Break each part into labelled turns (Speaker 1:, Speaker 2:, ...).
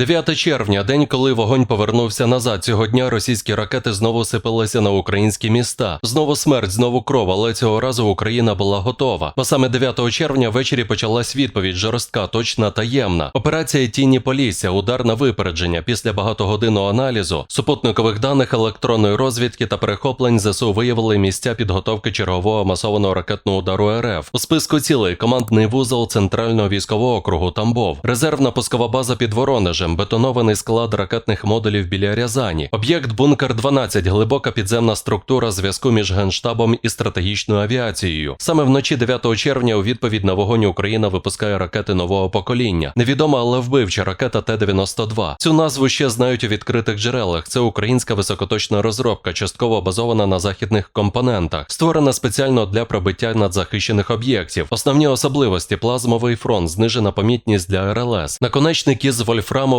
Speaker 1: 9 червня, день, коли вогонь повернувся назад. Цього дня російські ракети знову сипалися на українські міста. Знову смерть, знову кров, але цього разу Україна була готова. Бо саме 9 червня ввечері почалась відповідь жорстка, точна, таємна. Операція Тіні Полісся, удар на випередження. Після багатогодинного аналізу, супутникових даних електронної розвідки та перехоплень ЗСУ виявили місця підготовки чергового масованого ракетного удару РФ. У списку цілей командний вузол центрального військового округу Тамбов, резервна пускова база під Воронежем, бетонований склад ракетних модулів біля Рязані, об'єкт Бункер 12 глибока підземна структура зв'язку між генштабом і стратегічною авіацією. Саме вночі 9 червня у відповідь на вогонь Україна випускає ракети нового покоління. Невідома, але вбивча ракета Т-92. Цю назву ще знають у відкритих джерелах. Це українська високоточна розробка, частково базована на західних компонентах, створена спеціально для пробиття надзахищених об'єктів. Основні особливості плазмовий фронт, знижена помітність для РЛС. Наконечник із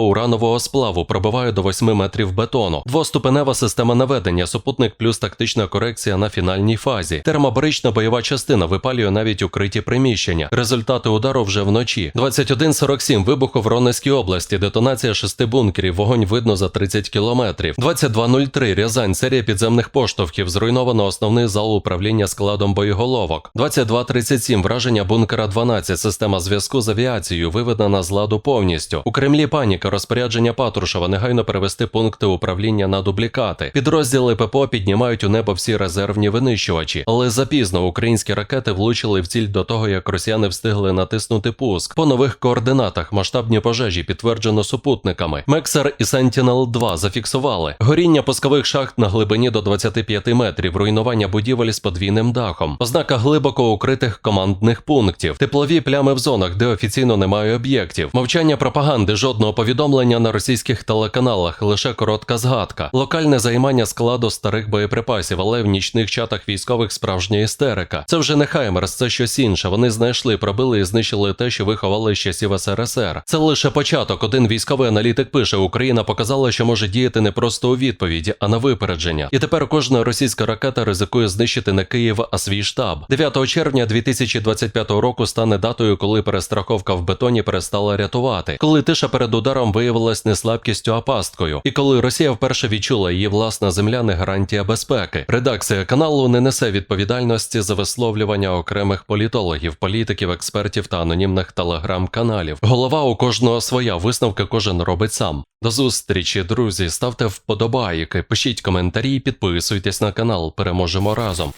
Speaker 1: вольфрамо-уранового сплаву пробиває до 8 метрів бетону. Двоступенева система наведення, супутник плюс тактична корекція на фінальній фазі. Термобарична бойова частина випалює навіть укриті приміщення. Результати удару вже вночі. 21.47 вибух у Воронезькій області, детонація шести бункерів, вогонь видно за 30 кілометрів. 22.03 Рязань, серія підземних поштовхів, зруйновано основний зал управління складом боєголовок. 22.37 враження бункера 12, система зв'язку з авіацією виведена з ладу повністю. У Кремлі паніка, розпорядження Патрушева негайно перевести пункти управління на дублікати. Підрозділи ППО піднімають у небо всі резервні винищувачі, але запізно українські ракети влучили в ціль до того, як росіяни встигли натиснути пуск. По нових координатах масштабні пожежі підтверджено супутниками. Мексер і Сентінел 2 зафіксували горіння пускових шахт на глибині до 25 метрів, руйнування будівель з подвійним дахом, ознака глибоко укритих командних пунктів, теплові плями в зонах, де офіційно немає об'єктів, мовчання пропаганди, жодного повідомлення на російських телеканалах, лише коротка згадка, локальне займання складу старих боєприпасів, але в нічних чатах військових справжня істерика. Це вже не Хаймерс, це щось інше. Вони знайшли, пробили і знищили те, що виховали з часів СРСР. Це лише початок. Один військовий аналітик пише: Україна показала, що може діяти не просто у відповіді, а на випередження. І тепер кожна російська ракета ризикує знищити не Київ, а свій штаб. 9 червня 2025 року стане датою, коли перестраховка в бетоні перестала рятувати, коли тиша перед ударом виявилась не слабкістю, а пасткою, і коли Росія вперше відчула її власна земля не гарантія безпеки. Редакція каналу не несе відповідальності за висловлювання окремих політологів, політиків, експертів та анонімних телеграм-каналів. Голова у кожного своя висновки кожен робить сам. До зустрічі, друзі. Ставте вподобайки, пишіть коментарі, підписуйтесь на канал. Переможемо разом.